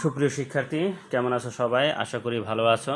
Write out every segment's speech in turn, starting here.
সুপ্রিয় শিক্ষার্থী, কেমন আছো সবাই? আশা করি ভালো আছো।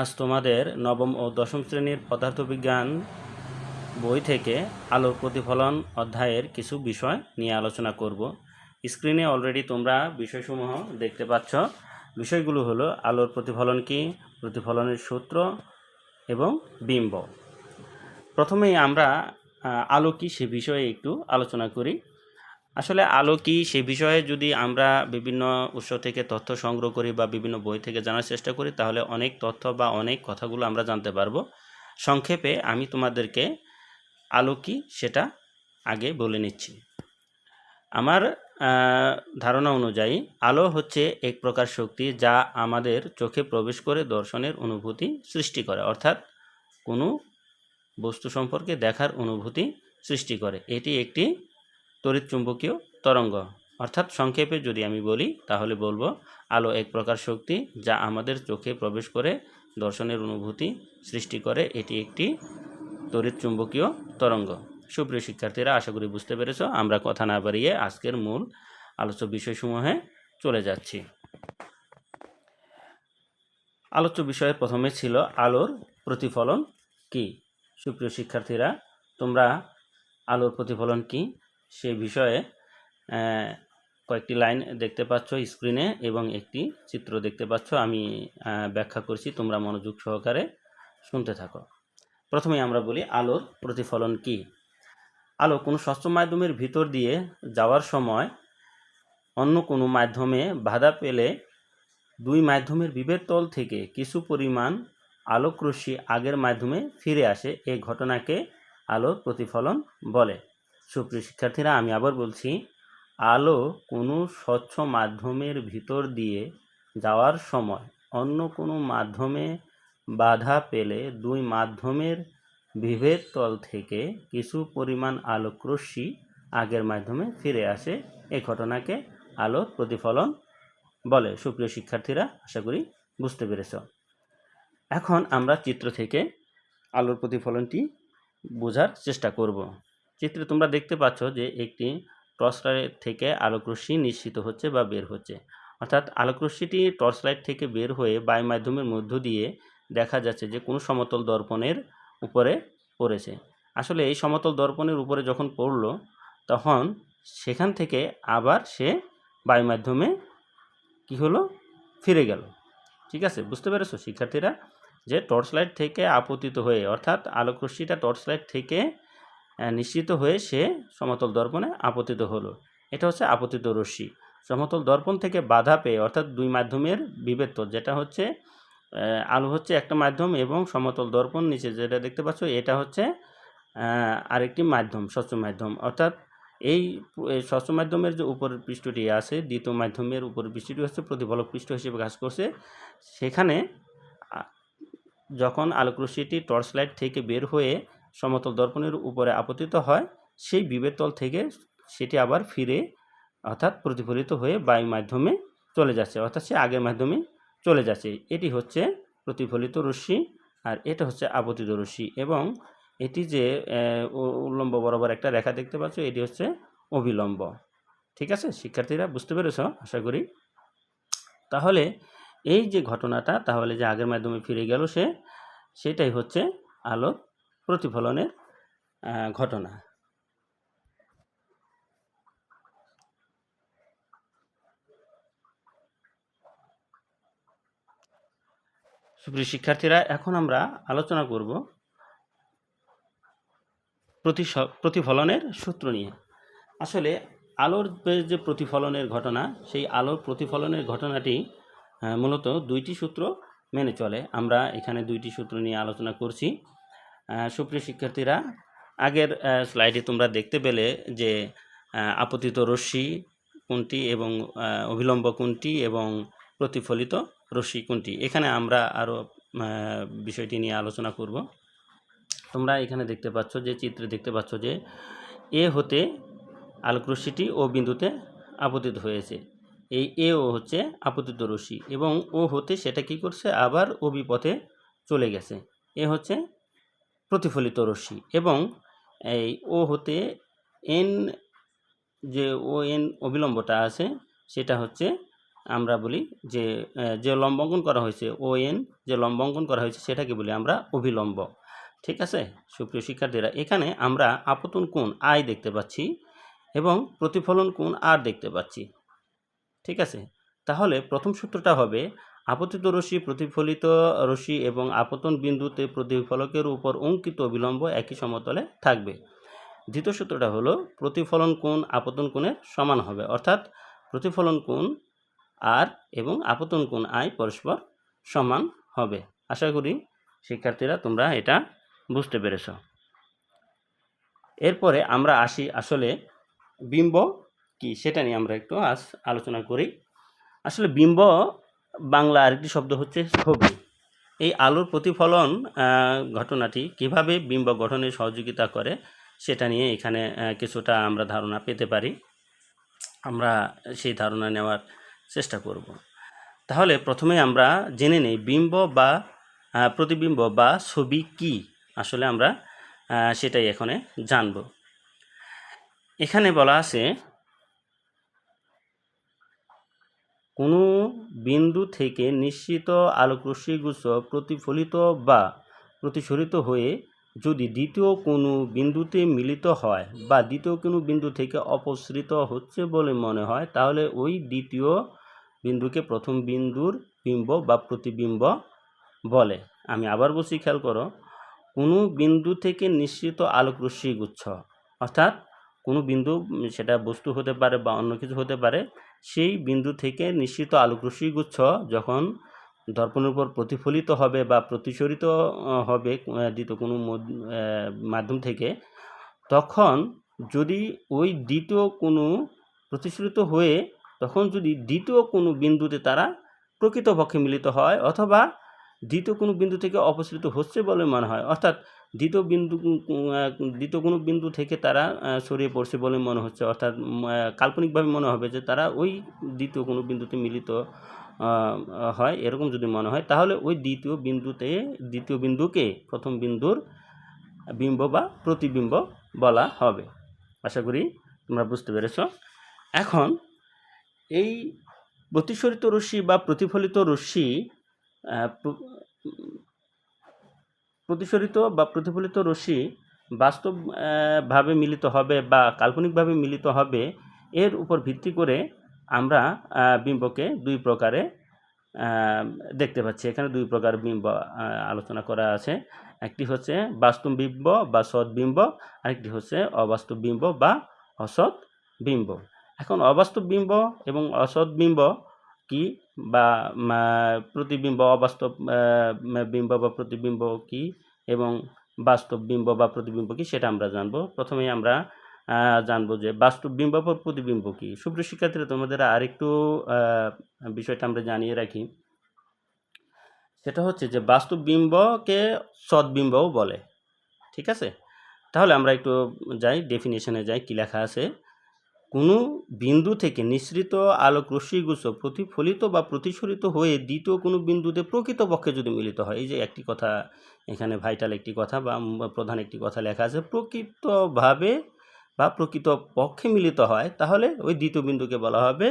আজ তোমাদের নবম ও দশম শ্রেণির পদার্থবিজ্ঞান বই থেকে আলোর প্রতিফলন অধ্যায়ের কিছু বিষয় নিয়ে আলোচনা করব। স্ক্রিনে অলরেডি তোমরা বিষয়সমূহ দেখতে পাচ্ছ। বিষয়গুলো হলো আলোর প্রতিফলন কি, প্রতিফলনের সূত্র এবং বিম্ব। প্রথমেই আমরা আলো কি সে বিষয়ে একটু আলোচনা করি। আসলে আলো কি সে বিষয়ে যদি আমরা বিভিন্ন উৎস থেকে তথ্য সংগ্রহ করি বা বিভিন্ন বই থেকে জানার চেষ্টা করি, তাহলে অনেক তথ্য বা অনেক কথাগুলো আমরা জানতে পারব। সংক্ষেপে আমি তোমাদেরকে আলো কি সেটা আগে বলে নিচ্ছি। আমার ধারণা অনুযায়ী আলো হচ্ছে এক প্রকার শক্তি যা আমাদের চোখে প্রবেশ করে দর্শনের অনুভূতি সৃষ্টি করে, অর্থাৎ কোনো বস্তু সম্পর্কে দেখার অনুভূতি সৃষ্টি করে। এটি একটি তড়িৎচুম্বকীয় তরঙ্গ। অর্থাৎ সংক্ষেপে যদি আমি বলি, তাহলে বলব, আলো এক প্রকার শক্তি যা আমাদের চোখে প্রবেশ করে, দর্শনের অনুভূতি সৃষ্টি করে। এটি একটি তড়িৎ চুম্বকীয় তরঙ্গ। সুপ্রিয় শিক্ষার্থীরা, আশা করি বুঝতে পেরেছ, আমরা কথা না বাড়িয়ে আজকের মূল আলোচ্য বিষয়সমূহে চলে যাচ্ছি। আলোচ্য বিষয়ের প্রথমে ছিল আলোর প্রতিফলন কি? সুপ্রিয় শিক্ষার্থীরা, তোমরা আলোর প্রতিফলন কি? সে বিষয়ে কয়েকটি লাইন দেখতে পাচ্ছ স্ক্রিনে এবং একটি চিত্র দেখতে পাচ্ছ। আমি ব্যাখ্যা করছি, তোমরা মনোযোগ সহকারে শুনতে থাকো। প্রথমে আমরা বলি আলোর প্রতিফলন কি? আলো কোনো স্বচ্ছ মাধ্যমের ভিতর দিয়ে যাওয়ার সময় অন্য কোনো মাধ্যমে বাধা পেলে দুই মাধ্যমের বিভেদ তল থেকে কিছু পরিমাণ আলোকরশ্মি আগের মাধ্যমে ফিরে আসে। এই ঘটনাকে আলোর প্রতিফলন বলে। সুপ্রিয় শিক্ষার্থীরা, আমি আবার বলছি, আলো কোনো স্বচ্ছ মাধ্যমের ভিতর দিয়ে যাওয়ার সময় অন্য কোনো মাধ্যমে বাধা পেলে দুই মাধ্যমের বিভেদ তল থেকে কিছু পরিমাণ আলোকরশ্মি আগের মাধ্যমে ফিরে আসে। এই ঘটনাকে আলোর প্রতিফলন বলে। সুপ্রিয় শিক্ষার্থীরা, আশা করি বুঝতে পেরেছ। এখন আমরা চিত্র থেকে আলোর প্রতিফলনটি বোঝার চেষ্টা করব। চিত্রে তোমরা দেখতে পাচ্ছ যে একটি টর্চ লাইট থেকে আলোকরশ্মি নিশ্চিত হচ্ছে বা বের হচ্ছে। অর্থাৎ আলোকরশ্মিটি টর্চ লাইট থেকে বের হয়ে বায়ু মাধ্যমের মধ্য দিয়ে দেখা যাচ্ছে যে কোনো সমতল দর্পণের উপরে পড়েছে। আসলে এই সমতল দর্পণের উপরে যখন পড়ল, তখন সেখান থেকে আবার সে বায়ু মাধ্যমে কী হলো? ফিরে গেল। ঠিক আছে? বুঝতে পেরেছ শিক্ষার্থীরা? যে টর্চ লাইট থেকে আপতিত হয়ে, অর্থাৎ আলোকরশ্মিটা টর্চ লাইট থেকে নিশ্চিত হয়ে সে সমতল দর্পণে আপতিত হলো। এটা হচ্ছে আপতিত রশ্মি। সমতল দর্পণ থেকে বাধা পেয়ে, অর্থাৎ দুই মাধ্যমের বিভেদ যেটা হচ্ছে আলো হচ্ছে একটা মাধ্যম এবং সমতল দর্পণ নিচে যেটা দেখতে পাচ্ছ, এটা হচ্ছে আরেকটি মাধ্যম স্বচ্ছ মাধ্যম। অর্থাৎ এই স্বচ্ছ মাধ্যমের যে উপরের পৃষ্ঠটি আছে, দ্বিতীয় মাধ্যমের উপর পৃষ্ঠটি হচ্ছে প্রতিফলক পৃষ্ঠ হিসেবে কাজ করছে। সেখানে যখন আলোকরশ্মিটি টর্চ লাইট থেকে বের হয়ে সমতল দর্পণের উপরে আপতিত হয়, সেই বিভেদ তল থেকে সেটি আবার ফিরে অর্থাৎ প্রতিফলিত হয়ে বায়ু মাধ্যমে চলে যাচ্ছে, অর্থাৎ সে আগের মাধ্যমে চলে যাচ্ছে। এটি হচ্ছে প্রতিফলিত রশ্মি আর এটা হচ্ছে আপতিত রশ্মি এবং এটি যে উল্লম্ব বরাবর একটা রেখা দেখতে পাচ্ছ, এটি হচ্ছে অবিলম্ব। ঠিক আছে? শিক্ষার্থীরা, বুঝতে পেরেছ? আশা করি। তাহলে এই যে ঘটনাটা, তাহলে যে আগের মাধ্যমে ফিরে গেল সে, সেটাই হচ্ছে আলোর প্রতিফলনের ঘটনা। সুপ্রিয় শিক্ষার্থীরা, এখন আমরা আলোচনা করব প্রতিস- প্রতিফলনের সূত্র নিয়ে। আসলে আলোর যে- প্রতিফলনের ঘটনা, সেই আলোর প্রতিফলনের ঘটনাটি মূলত দুইটি সূত্র মেনে চলে। আমরা এখানে দুইটি সূত্র নিয়ে আলোচনা করছি। সুপ্রিয় শিক্ষার্থীরা আগের স্লাইডে তোমরা দেখতে পেলে যে আপতিত রশ্মি কোনটি এবং আহ, অভিলম্ব কোনটি এবং প্রতিফলিত রশ্মি কোনটি। এখানে আমরা আরও বিষয়টি নিয়ে আলোচনা করব। তোমরা এখানে দেখতে পাচ্ছ যে চিত্রে দেখতে পাচ্ছ যে এ হতে আলোকরশ্মিটি ও বিন্দুতে আপতিত হয়েছে। এই এ ও হচ্ছে আপতিত রশ্মি এবং ও হতে সেটা কি করছে? আবার ও বিপথে চলে গেছে। এ হচ্ছে প্রতিফলিত রশ্মি এবং এই ও হতে এন যে ও এন অবিলম্বটা আছে, সেটা হচ্ছে আমরা বলি যে যে লম্বাঙ্কন করা হয়েছে, ও এন যে লম্বাঙ্কন করা হয়েছে, সেটাকে বলি আমরা অবিলম্ব। ঠিক আছে? সুপ্রিয় শিক্ষার্থীরা, এখানে আমরা আপতন কোণ আই দেখতে পাচ্ছি এবং প্রতিফলন কোণ আর দেখতে পাচ্ছি। ঠিক আছে? তাহলে প্রথম সূত্রটা হবে আপতিত রশ্মি প্রতিফলিত রশ্মি এবং আপতন বিন্দুতে প্রতিফলকের উপর অঙ্কিত বিলম্ব একই সমতলে থাকবে। দ্বিতীয় সূত্রটা হলো, প্রতিফলন কোণ আপতন কোণের সমান হবে। অর্থাৎ প্রতিফলন কোণ আর এবং আপতন কোণ আই পরস্পর সমান হবে। আশা করি শিক্ষার্থীরা তোমরা এটা বুঝতে পেরেছ। এরপরে আমরা আসি আসলে বিম্ব কি, সেটা নিয়ে আমরা একটু আজ আলোচনা করি। আসলে বিম্ব বাংলা আরেকটি শব্দ হচ্ছে ছবি এই আলোর প্রতিফলন ঘটনাটি কীভাবে বিম্ব গঠনে সহযোগিতা করে, সেটা নিয়ে এখানে কিছুটা আমরা ধারণা পেতে পারি। আমরা সেই ধারণা নেওয়ার চেষ্টা করব। তাহলে প্রথমে আমরা জেনে নেই, বিম্ব বা প্রতিবিম্ব বা ছবি কি? আসলে আমরা সেটাই এখানে জানব। এখানে বলা আছে কোনো বিন্দু থেকে নিশ্চিত আলোকরশ্মিগুচ্ছ প্রতিফলিত বা প্রতিসরিত হয়ে যদি দ্বিতীয় কোনো বিন্দুতে মিলিত হয় বা দ্বিতীয় কোনো বিন্দু থেকে অপসৃত হচ্ছে বলে মনে হয়, তাহলে ওই দ্বিতীয় বিন্দুকে প্রথম বিন্দুর বিম্ব বা প্রতিবিম্ব বলে। আমি আবার বলছি, খেয়াল করো, কোনো বিন্দু থেকে নিশ্চিত আলোকরশ্মি গুচ্ছ, অর্থাৎ কোনো বিন্দু সেটা বস্তু হতে পারে বা অন্য কিছু হতে পারে, সেই বিন্দু থেকে নিশ্চিত আলোকরশ্মি গুচ্ছ যখন দর্পণের উপর প্রতিফলিত হবে বা প্রতিসরিত হবে দ্বিতীয় কোনো মাধ্যম থেকে, তখন যদি ওই দ্বিতীয় কোনো প্রতিসরিত হয়ে তখন যদি দ্বিতীয় কোনো বিন্দুতে তারা প্রকৃতপক্ষে মিলিত হয় অথবা দ্বিতীয় কোনো বিন্দু থেকে অপসৃত হচ্ছে বলে মনে হয়, অর্থাৎ দ্বিতীয় বিন্দু, দ্বিতীয় কোনো বিন্দু থেকে তারা সরিয়ে পড়ছে বলে মনে হচ্ছে। অর্থাৎ কাল্পনিকভাবে মনে হবে যে তারা ওই দ্বিতীয় কোনো বিন্দুতে মিলিত হয় এরকম যদি মনে হয়, তাহলে ওই দ্বিতীয় বিন্দুতে, দ্বিতীয় বিন্দুকে প্রথম বিন্দুর বিম্ব বা প্রতিবিম্ব বলা হবে। আশা করি তোমরা বুঝতে পেরেছ। এখন, এই প্রতিসরিত রশ্মি বা প্রতিফলিত রশ্মি প্রতিসরিত বা প্রতিফলিত রশ্মি বাস্তব আহ, ভাবে মিলিত হবে বা কাল্পনিকভাবে মিলিত হবে এর উপর ভিত্তি করে আমরা বিম্বকে দুই প্রকারে দেখতে পাচ্ছি। এখানে দুই প্রকার বিম্ব আলোচনা করা আছে। একটি হচ্ছে বাস্তব বিম্ব বা সৎ বিম্ব আরেকটি হচ্ছে অবাস্তব বিম্ব বা অসৎ বিম্ব। এখন অবাস্তব বিম্ব এবং অসৎ বিম্ব কি? বা প্রতিবিম্ব, অবাস্তব বিম্ব বা প্রতিবিম্ব কি? এবং বাস্তব বিম্ব বা প্রতিবিম্ব কি? সেটা আমরা জানব। প্রথমেই আমরা জানব যে বাস্তব বিম্ব বা প্রতিবিম্ব কি? সুপ্রিয় শিক্ষার্থীরা, তোমাদের আরেকটু বিষয়টা আমরা জানিয়ে রাখি। সেটা হচ্ছে যে বাস্তব বিম্বকে সদ্বিম্বও বলে। ঠিক আছে? তাহলে আমরা একটু যাই ডেফিনেশনে যাই, কী লেখা আছে? কোনো বিন্দু থেকে নিঃসৃত আলোক রশ্মিগুচ্ছ প্রতিফলিত বা প্রতিসরিত হয়ে দ্বিতীয় কোনো বিন্দুতে প্রকৃতপক্ষে যদি মিলিত হয়, এই যে একটি কথা এখানে ভাইটাল একটি কথা বা প্রধান একটি কথা লেখা আছে, প্রকৃতভাবে বা প্রকৃত পক্ষে মিলিত হয়, তাহলে ওই দ্বিতীয় বিন্দুকে বলা হবে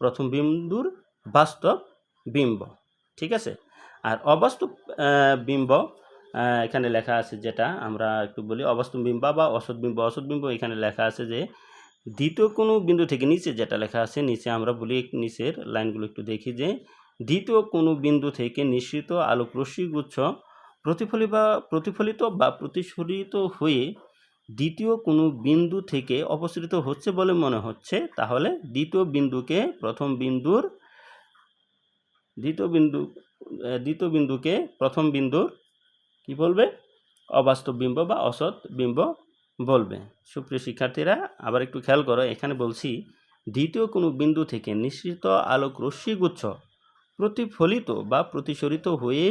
প্রথম বিন্দুর বাস্তব বিম্ব, ঠিক আছে? আর অবাস্তব বিম্ব এখানে লেখা আছে যেটা আমরা একটু বলি অবাস্তব বিম্ব বা অসৎ বিম্ব। অসৎ বিম্ব এখানে লেখা আছে যে দ্বিতীয় কোনো বিন্দু থেকে নিচে যেটা লেখা আছে, নিচে আমরা বলি নিচের লাইনগুলো একটু দেখি যে, দ্বিতীয় কোনো বিন্দু থেকে নিঃসৃত আলোক রশ্মিগুচ্ছ প্রতিফলিত বা প্রতিফলিত বা প্রতিসরিত হয়ে দ্বিতীয় কোনো বিন্দু থেকে অপসৃত হচ্ছে বলে মনে হচ্ছে, তাহলে দ্বিতীয় বিন্দুকে প্রথম বিন্দুর, দ্বিতীয় বিন্দু দ্বিতীয় বিন্দুকে প্রথম বিন্দুর কি বলবে? অবাস্তব বিম্ব বা অসৎ বিম্ব বলবে, সুপ্রিয় শিক্ষার্থীরা, আবার একটু খেয়াল করো, এখানে বলছি, দ্বিতীয় কোনো বিন্দু থেকে নিঃসৃত আলোক রশ্মিগুচ্ছ প্রতিফলিত বা প্রতিসরিত হয়ে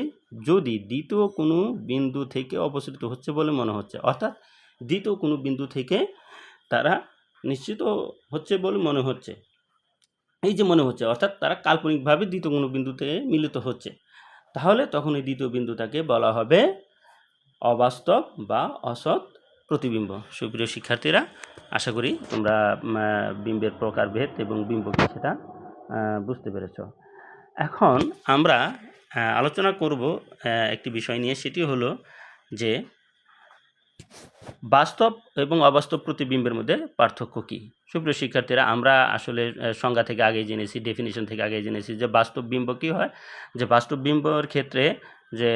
যদি দ্বিতীয় কোনো বিন্দু থেকে অপসৃত হচ্ছে বলে মনে হচ্ছে, অর্থাৎ দ্বিতীয় কোনো বিন্দু থেকে তারা নিশ্চিত হচ্ছে বলে মনে হচ্ছে, এই যে মনে হচ্ছে, অর্থাৎ তারা কাল্পনিকভাবে দ্বিতীয় কোনো বিন্দুতে মিলিত হচ্ছে, তাহলে তখন এই দ্বিতীয় বিন্দুটাকে বলা হবে অবাস্তব বা অসৎ প্রতিবিম্ব। সুপ্রিয় শিক্ষার্থীরা, আশা করি তোমরা বিম্বের প্রকারভেদ এবং বিম্ব কি সেটা বুঝতে পেরেছ। এখন আমরা আলোচনা করব একটি বিষয় নিয়ে, সেটি হলো যে বাস্তব এবং অবাস্তব প্রতিবিম্বের মধ্যে পার্থক্য কী। সুপ্রিয় শিক্ষার্থীরা, আমরা আসলে সংজ্ঞা থেকে আগেই জেনেছি ডেফিনেশন থেকে আগেই জেনেছি যে বাস্তব বিম্ব কী হয়। যে বাস্তব বিম্বর ক্ষেত্রে যে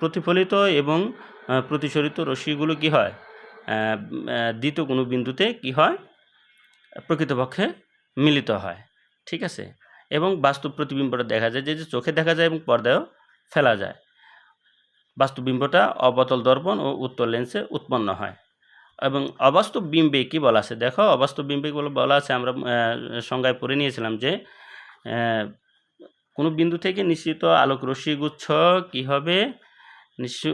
প্রতিফলিত এবং প্রতিসরিত রশ্মিগুলো কী হয়? দ্বিতীয় কোনো বিন্দুতে কী হয়? প্রকৃতপক্ষে মিলিত হয়। ঠিক আছে? এবং বাস্তব প্রতিবিম্বটা দেখা যায় যে যে চোখে দেখা যায় এবং পর্দায়ও ফেলা যায়। বাস্তববিম্বটা অবতল দর্পণ ও উত্তর লেন্সে উৎপন্ন হয়। এবং অবাস্তব বিম্বে কী বলা আছে? দেখো, অবাস্তব বিম্বে বলা আছে, আমরা সংজ্ঞায় পড়ে নিয়েছিলাম যে কোনো বিন্দু থেকে নিশ্চিত আলোক রশ্মিগুচ্ছ কী হবে?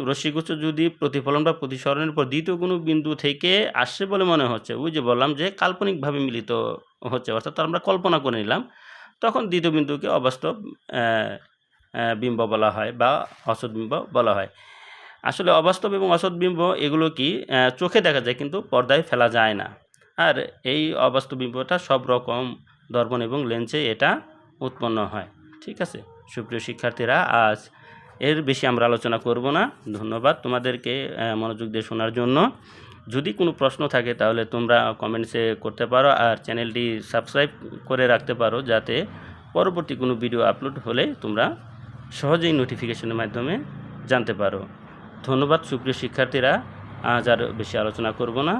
রশ্মিগুচ্ছ যদি প্রতিফলন বা প্রতিসরণের পর দ্বিতীয় কোনো বিন্দু থেকে আসছে বলে মনে হচ্ছে, ওই যে বললাম যে কাল্পনিকভাবে মিলিত হচ্ছে, অর্থাৎ আমরা কল্পনা করে নিলাম, তখন দ্বিতীয় বিন্দুকে অবাস্তব বিম্ব বলা হয় বা অসৎ বিম্ব বলা হয়। আসলে অবাস্তব এবং অসৎ বিম্ব এগুলো কি চোখে দেখা যায় কিন্তু পর্দায় ফেলা যায় না। আর এই অবাস্তব বিম্বটা সব রকম দর্পণ এবং লেন্সে এটা উৎপন্ন হয়। ঠিক আছে। সুপ্রিয় শিক্ষার্থীরা, আজ এর বেশি আমরা আলোচনা করব না। ধন্যবাদ তোমাদেরকে মনোযোগ দিয়ে শোনার জন্য। যদি কোনো প্রশ্ন থাকে তাহলে তোমরা কমেন্টসে করতে পারো আর চ্যানেলটি সাবস্ক্রাইব করে রাখতে পারো যাতে পরবর্তী কোনো ভিডিও আপলোড হলে তোমরা সহজেই নোটিফিকেশনের মাধ্যমে জানতে পারো। ধন্যবাদ সুপ্রিয় শিক্ষার্থীরা, আজ আর বেশি আলোচনা করব না।